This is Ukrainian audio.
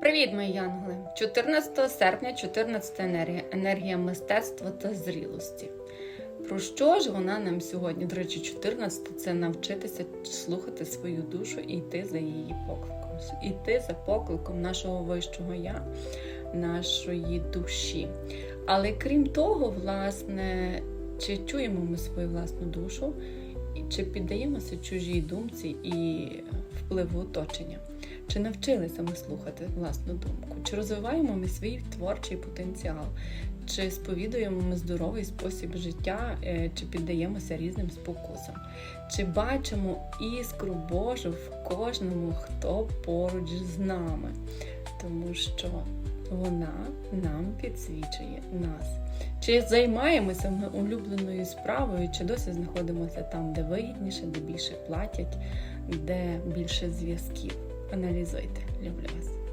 Привіт, мої янголи! 14 серпня, 14 енергія, енергія мистецтва та зрілості. Про що ж вона нам сьогодні? До речі, 14 це навчитися слухати свою душу і йти за її покликом, йти за покликом нашого вищого я, нашої душі. Але крім того, власне, чи чуємо ми свою власну душу, чи піддаємося чужій думці і впливу оточення? Чи навчилися ми слухати власну думку? Чи розвиваємо ми свій творчий потенціал? Чи сповідуємо ми здоровий спосіб життя, е, чи піддаємося різним спокусам? Чи бачимо іскру Божу в кожному, хто поруч з нами? Тому що вона нам підсвічує нас. Чи займаємося ми улюбленою справою, чи досі знаходимося там, де вигідніше, де більше платять, де більше зв'язків? Аналізуйте. Люблю вас.